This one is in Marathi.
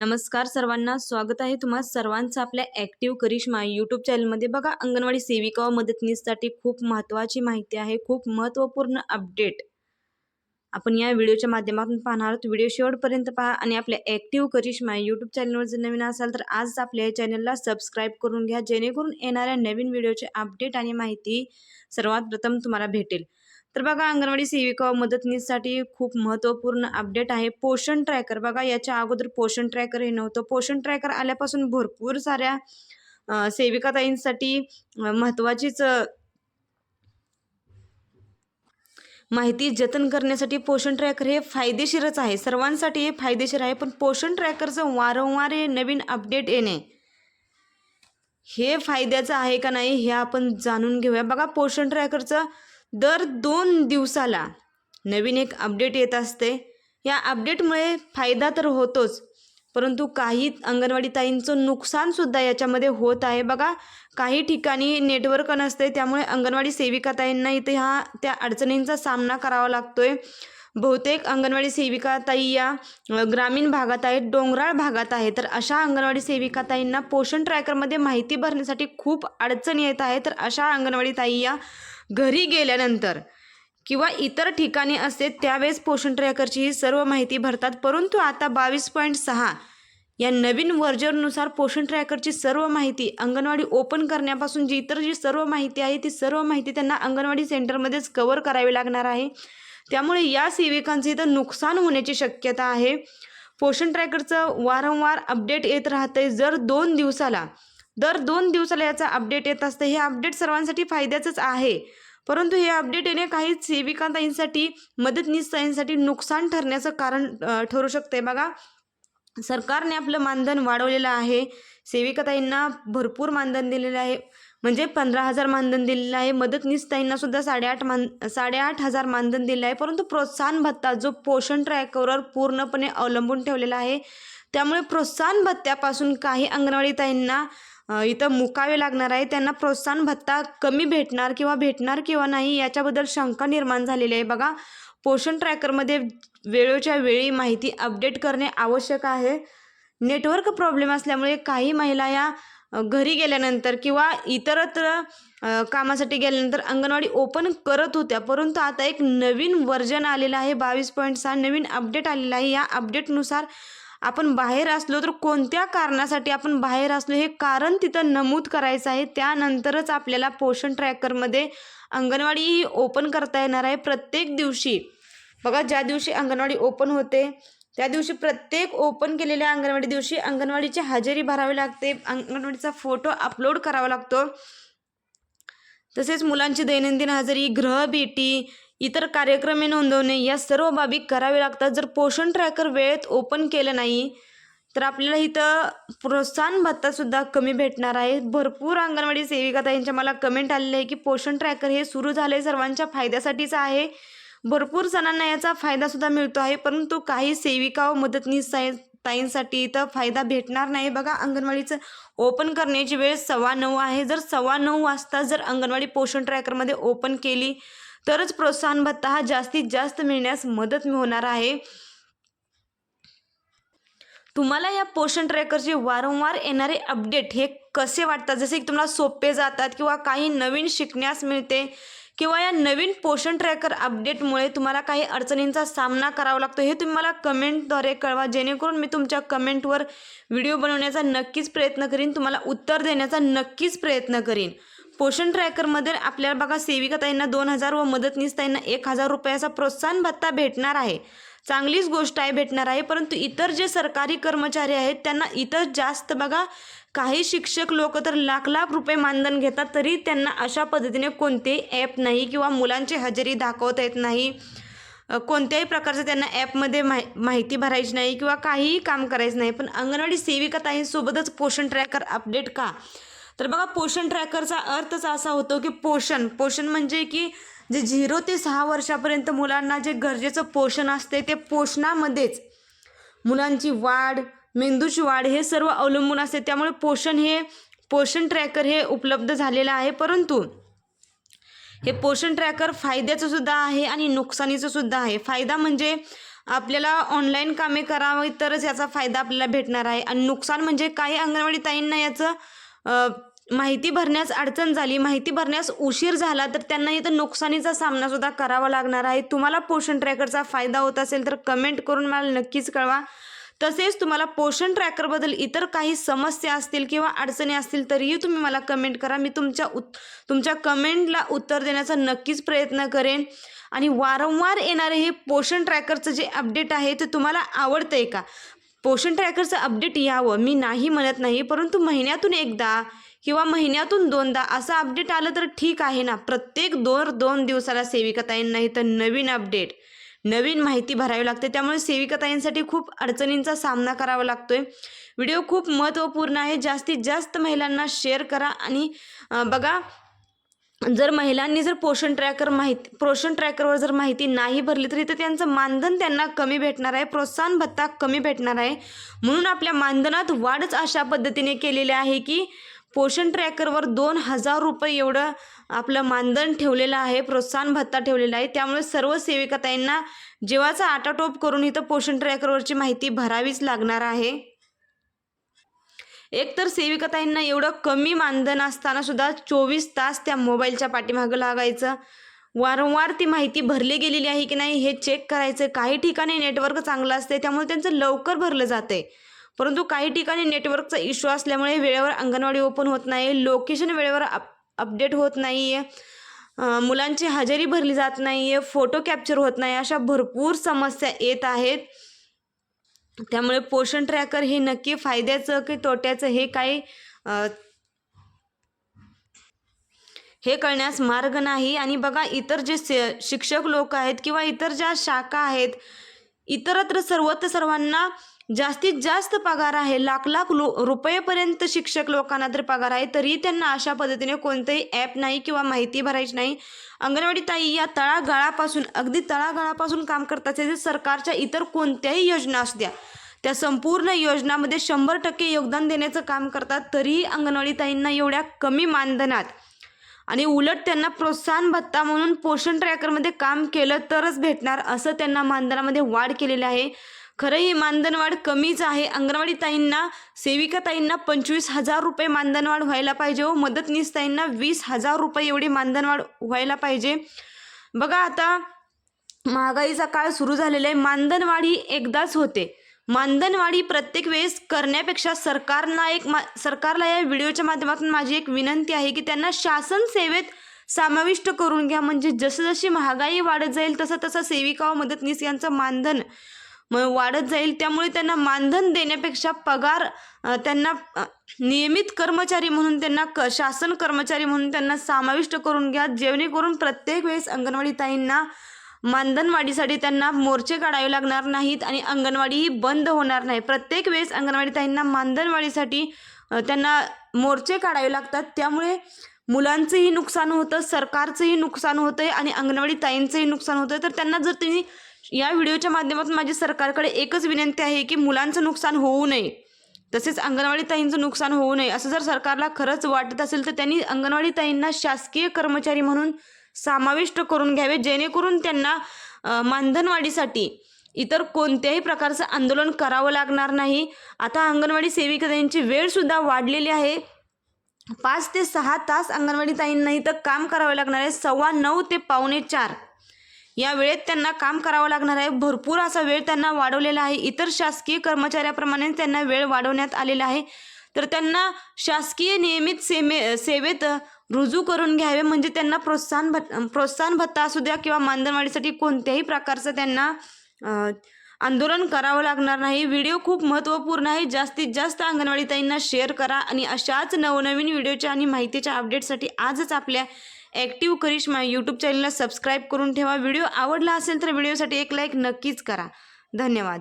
नमस्कार सर्वांना स्वागत आहे तुम्हा सर्वांचं आपल्या ॲक्टिव्ह करिश्मा यूट्यूब चॅनलमध्ये बघा अंगणवाडी सेविका व मदतनीससाठी खूप महत्त्वाची माहिती आहे खूप महत्त्वपूर्ण अपडेट आपण या व्हिडिओच्या माध्यमातून पाहणार आहोत. व्हिडिओ शेवटपर्यंत पहा आणि आपल्या ॲक्टिव्ह करिश्मा यूट्यूब चॅनलवर जर नवीन असाल तर आज आपल्या चॅनलला सबस्क्राईब करून घ्या जेणेकरून येणाऱ्या नवीन व्हिडिओचे अपडेट आणि माहिती सर्वात प्रथम तुम्हाला भेटेल. तर बघा अंगणवाडी सेविका व मदतनीससाठी खूप महत्त्वपूर्ण अपडेट आहे. पोषण ट्रॅकर बघा याच्या अगोदर पोषण ट्रॅकर हे नव्हतं. पोषण ट्रॅकर आल्यापासून भरपूर साऱ्या सेविकाताईंसाठी महत्त्वाचीच माहिती जतन करण्यासाठी पोषण ट्रॅकर हे फायदेशीरच आहे. सर्वांसाठी हे फायदेशीर आहे पण पोषण ट्रॅकरचं वारंवार हे नवीन अपडेट येणे हे फायद्याचं आहे का नाही हे आपण जाणून घेऊया. बघा पोषण ट्रॅकरचं दर दोन दिवसाला नवीन एक अपडेट येत असते. या अपडेटमुळे फायदा तर होतोच परंतु काही अंगणवाडी ताईंचं नुकसानसुद्धा याच्यामध्ये होत आहे. बघा काही ठिकाणी नेटवर्क नसते त्यामुळे अंगणवाडी सेविका ताईंना इथे हा त्या अडचणींचा सामना करावा लागतोय. बहुतेक अंगणवाडी सेविका ताई या ग्रामीण भागात आहेत डोंगराळ भागात आहे तर अशा अंगणवाडी सेविका ताईंना पोषण ट्रॅकरमध्ये माहिती भरण्यासाठी खूप अडचणी येत आहे. तर अशा अंगणवाडी ताई या घरी गेल्यानंतर किंवा इतर ठिकाणी असते त्यावेळेस पोषण ट्रॅकरची ही सर्व माहिती भरतात. परंतु आता बावीस पॉईंट सहा या नवीन वर्जननुसार पोषण ट्रॅकरची सर्व माहिती अंगणवाडी ओपन करण्यापासून जी इतर जी सर्व माहिती आहे ती सर्व माहिती त्यांना अंगणवाडी सेंटरमध्येच कवर करावी लागणार आहे. त्यामुळे या सेविकांचे इथं नुकसान होण्याची शक्यता आहे. पोषण ट्रॅकरचं वारंवार अपडेट येत राहते जर दोन दिवसाला दर दोन दिवसाला याचा अपडेट येत असतं. हे अपडेट सर्वांसाठी फायद्याचंच आहे. परंतु हे अपडेट येणे काही सेविकांताईंसाठी मदतनीसताईंसाठी नुकसान ठरण्याचं कारण ठरू शकते बघा सरकारने आपलं मानधन वाढवलेलं आहे. सेविकाताईंना भरपूर मानधन दिलेलं आहे. म्हणजे पंधरा हजार मानधन दिलेलं आहे. मदतनीसताईंना सुद्धा साडेआठ मान साडेआठ हजार मानधन दिलं आहे. परंतु प्रोत्साहन भत्ता जो पोषण ट्रॅकवर पूर्णपणे अवलंबून ठेवलेला आहे त्यामुळे प्रोत्साहन भत्त्यापासून काही अंगणवाडीताईंना इथं मुकावे लागणार आहे. त्यांना प्रोत्साहन भत्ता कमी भेटणार किंवा भेटणार किंवा नाही याच्याबद्दल शंका निर्माण झालेली आहे. बघा पोषण ट्रॅकरमध्ये वेळोच्या वेळी माहिती अपडेट करणे आवश्यक आहे. नेटवर्क प्रॉब्लेम असल्यामुळे काही महिला या घरी गेल्यानंतर किंवा इतरत्र कामासाठी गेल्यानंतर अंगणवाडी ओपन करत होत्या. परंतु आता एक नवीन वर्जन आलेलं आहे. बावीस पॉईंट सहा नवीन अपडेट आलेलं आहे. या अपडेटनुसार आपण बाहेर असलो तर कोणत्या कारणासाठी आपण बाहेर असलो हे कारण तिथं नमूद करायचं आहे. त्यानंतरच आपल्याला पोषण ट्रॅकरमध्ये अंगणवाडी ही ओपन करता येणार आहे प्रत्येक दिवशी. बघा ज्या दिवशी अंगणवाडी ओपन होते त्या दिवशी प्रत्येक ओपन केलेल्या अंगणवाडी दिवशी अंगणवाडीची हजेरी भरावी लागते. अंगणवाडीचा फोटो अपलोड करावा लागतो. तसेच मुलांची दैनंदिन हजेरी ग्रह भेटी इतर कार्यक्रमे नोंदवणे या सर्व बाबी करावे लागतात. जर पोषण ट्रॅकर वेळेत ओपन केलं नाही तर आपल्याला इथं प्रोत्साहन भत्तासुद्धा कमी भेटणार आहे. भरपूर अंगणवाडी सेविका ताईंच्या मला कमेंट आलेले आहे की पोषण ट्रॅकर हे सुरू झाले सर्वांच्या फायद्यासाठीच आहे. भरपूर जणांना याचा फायदासुद्धा मिळतो आहे परंतु काही सेविका व मदतनीस ताईंसाठी इथं फायदा भेटणार नाही. बघा अंगणवाडीचं ओपन करण्याची वेळ सव्वा नऊ आहे. जर सव्वा नऊ वाजता जर अंगणवाडी पोषण ट्रॅकरमध्ये ओपन केली तरच प्रोत्साहन भत्ता हा जास्तीत जास्त मिळण्यास मदत होणार आहे. तुम्हाला या पोषण ट्रॅकरचे वारंवार येणारे अपडेट हे कसे वाटतात? जसे की तुम्हाला सोपे जातात किंवा काही नवीन शिकण्यास मिळते किंवा या नवीन पोषण ट्रॅकर अपडेटमुळे तुम्हाला काही अडचणींचा सामना करावा लागतो हे तुम्ही मला कमेंटद्वारे कळवा. जेणेकरून मी तुमच्या कमेंटवर व्हिडिओ बनवण्याचा नक्कीच प्रयत्न करीन तुम्हाला उत्तर देण्याचा नक्कीच प्रयत्न करीन. पोषण ट्रॅकरमध्ये आपल्याला बघा सेविकाताईंना दोन हजार व मदतनीस ताईंना एक हजार रुपयाचा प्रोत्साहन भत्ता भेटणार आहे. चांगलीच गोष्ट आहे भेटणार आहे. परंतु इतर जे सरकारी कर्मचारी आहेत त्यांना इतर जास्त बघा काही शिक्षक लोक तर लाख लाख रुपये मानधन घेतात तरी त्यांना अशा पद्धतीने कोणतेही ॲप नाही किंवा मुलांची हजेरी दाखवता येत नाही. कोणत्याही प्रकारचं त्यांना ॲपमध्ये माहि माहिती भरायची नाही किंवा काहीही काम करायचं नाही. पण अंगणवाडी सेविका ताईंसोबतच पोषण ट्रॅकर अपडेट का? तर बघा पोषण ट्रॅकरचा अर्थच असा होतो की पोषण. पोषण म्हणजे की जे झिरो ते सहा वर्षापर्यंत मुलांना जे गरजेचं पोषण असते ते पोषणामध्येच. मुलांची वाढ मेंदूची वाढ हे सर्व अवलंबून असते. त्यामुळे पोषण हे पोषण ट्रॅकर हे उपलब्ध झालेलं आहे. परंतु हे पोषण ट्रॅकर फायद्याचं सुद्धा आहे आणि नुकसानीचं सुद्धा आहे. फायदा म्हणजे आपल्याला ऑनलाईन कामे करावी तरच याचा फायदा आपल्याला भेटणार आहे. आणि नुकसान म्हणजे काही अंगणवाडी ताईंना याचं माहिती भरण्यास अडचण झाली. माहिती भरण्यास उशीर झाला तर त्यांना इथं नुकसानीचा सामना सुद्धा करावा लागणार आहे. तुम्हाला पोषण ट्रॅकरचा फायदा होत असेल तर कमेंट करून मला नक्कीच कळवा. तसेच तुम्हाला पोषण ट्रॅकरबद्दल इतर काही समस्या असतील किंवा अडचणी असतील तरीही तुम्ही मला कमेंट करा. मी तुमच्या उत तुमच्या कमेंटला उत्तर देण्याचा नक्कीच प्रयत्न करेन. आणि वारंवार येणारे हे पोषण ट्रॅकरचं जे अपडेट आहे ते तुम्हाला आवडतं आहे का? पोषण ट्रॅकरचं अपडेट यावं. मी नाही म्हणत नाही परंतु महिन्यातून एकदा किंवा महिन्यातून दोनदा असं अपडेट आलं तर ठीक आहे ना? प्रत्येक दोन दोन दिवसाला सेविकताई नाही तर नवीन अपडेट नवीन माहिती भरावी लागते. त्यामुळे सेविकाताईंसाठी खूप अडचणींचा सामना करावा लागतोय. व्हिडिओ खूप महत्त्वपूर्ण आहे. जास्तीत जास्त महिलांना शेअर करा आणि बघा जर महिलांनी जर पोषण ट्रॅकर माहिती पोषण ट्रॅकरवर जर माहिती नाही भरली तर इथं त्यांचं मानधन त्यांना कमी भेटणार आहे प्रोत्साहन भत्ता कमी भेटणार आहे. म्हणून आपल्या मानधनात वाढच अशा पद्धतीने केलेली आहे की पोषण ट्रॅकरवर दोन हजार रुपये एवढं आपलं मानधन ठेवलेलं आहे प्रोत्साहन भत्ता ठेवलेला आहे. त्यामुळे सर्व सेविकाताईंना जेवाचा आटाटोप करून इथं पोषण ट्रॅकरवरची माहिती भरावीच लागणार आहे. एकतर सेविकाताईंना एवढं कमी मानधन असताना सुद्धा चोवीस तास त्या मोबाईलच्या पाठीमागं लागायचं. वारंवार ती माहिती भरली गेलेली आहे की नाही हे चेक करायचं. काही ठिकाणी नेटवर्क चांगलं असते त्यामुळे त्यांचं लवकर भरलं जाते परंतु काही ठिकाणी नेटवर्कचा इश्यू असल्यामुळे वेळेवर अंगणवाडी ओपन होत नाही लोकेशन वेळेवर अप अपडेट होत नाही आहे मुलांची हजेरी भरली जात नाही आहे फोटो कॅप्चर होत नाही अशा भरपूर समस्या येत आहेत. त्यामुळे पोषण ट्रॅकर हे नक्की फायद्याचं की तोट्याचं हे काही हे कळण्यास मार्ग नाही. आणि बघा इतर जे शिक्षक लोक आहेत किंवा इतर ज्या शाखा आहेत इतरत्र सर्वत्र सर्वांना जास्तीत जास्त पगार आहे लाख लाख लो रुपयेपर्यंत शिक्षक लोकांना तर पगार आहे तरीही त्यांना अशा पद्धतीने कोणतंही ॲप नाही किंवा माहिती भरायची नाही. अंगणवाडी ताई या तळागाळापासून अगदी तळागाळापासून काम करतात जे सरकारच्या इतर कोणत्याही योजना असू द्या त्या संपूर्ण योजनामध्ये शंभर टक्के योगदान देण्याचं काम करतात तरीही अंगणवाडी ताईंना एवढ्या कमी मानधनात आणि उलट त्यांना प्रोत्साहन भत्ता म्हणून पोषण ट्रॅकरमध्ये काम केलं तरच भेटणार असं त्यांना मानधनामध्ये वाढ केलेली आहे. खरं ही मानधनवाढ कमीच आहे. अंगणवाडी ताईंना सेविका ताईंना पंचवीस हजार रुपये मानधन वाढ व्हायला पाहिजे व मदतनीस ताईंना वीस हजार रुपये एवढी मानधनवाढ व्हायला पाहिजे. बघा आता महागाईचा काळ सुरू झालेला आहे. मानधनवाढ ही एकदाच होते. मानधनवाढी प्रत्येक वेळेस करण्यापेक्षा सरकारला एक मा सरकारला या व्हिडिओच्या माध्यमातून माझी एक विनंती आहे की त्यांना शासन सेवेत समाविष्ट करून घ्या. म्हणजे जसं जशी महागाई वाढत जाईल तसं तसं सेविका व मदतनीस यांचं मानधन मग वाढत जाईल. त्यामुळे त्यांना मानधन देण्यापेक्षा पगार त्यांना नियमित कर्मचारी म्हणून त्यांना क शासन कर्मचारी म्हणून त्यांना समाविष्ट करून घ्या. जेणेकरून प्रत्येक वेळेस अंगणवाडी ताईंना मानधनवाढीसाठी त्यांना मोर्चे काढावे लागणार नाहीत आणि अंगणवाडी ही बंद होणार नाही. प्रत्येक वेळेस अंगणवाडी ताईंना मानधनवाढीसाठी त्यांना मोर्चे काढावे लागतात. त्यामुळे मुलांचंही नुकसान होतं सरकारचंही नुकसान होतं आहे आणि अंगणवाडी ताईंचंही नुकसान होतं तर त्यांना जर तुम्ही या व्हिडिओच्या माध्यमातून माझी सरकारकडे एकच विनंती आहे की मुलांचं नुकसान होऊ नये. तसेच अंगणवाडी ताईंचं नुकसान होऊ नये असं जर सरकारला खरंच वाटत असेल तर त्यांनी अंगणवाडी ताईंना शासकीय कर्मचारी म्हणून समाविष्ट करून घ्यावे जेणेकरून त्यांना मानधनवाढीसाठी इतर कोणत्याही प्रकारचं आंदोलन करावं लागणार नाही. आता अंगणवाडी सेविका ताईंची वेळसुद्धा वाढलेली आहे. पाच ते सहा तास अंगणवाडी ताईंना इथं काम करावं लागणार आहे. सव्वा नऊ ते पावणे चार या वेळेत त्यांना काम करावं लागणार आहे. भरपूर असा वेळ त्यांना वाढवलेला आहे. इतर शासकीय कर्मचाऱ्याप्रमाणे त्यांना वेळ वाढवण्यात आलेला आहे. तर त्यांना शासकीय नियमित सेमे सेवेत रुजू करून घ्यावे. म्हणजे त्यांना प्रोत्साहन भत् प्रोत्साहन भत्ता असू द्या किंवा मानधनवाढीसाठी कोणत्याही प्रकारचं त्यांना आंदोलन करावं लागणार नाही. व्हिडिओ खूप महत्त्वपूर्ण आहे. जास्तीत जास्त अंगणवाडी ताईंना शेअर करा आणि अशाच नवनवीन व्हिडिओच्या आणि माहितीच्या अपडेटसाठी आजच आपल्या ॲक्टिव्ह करिश्मा यूट्यूब चॅनलला सबस्क्राईब करून ठेवा. व्हिडिओ आवडला असेल तर व्हिडिओसाठी एक लाईक नक्कीच करा. धन्यवाद.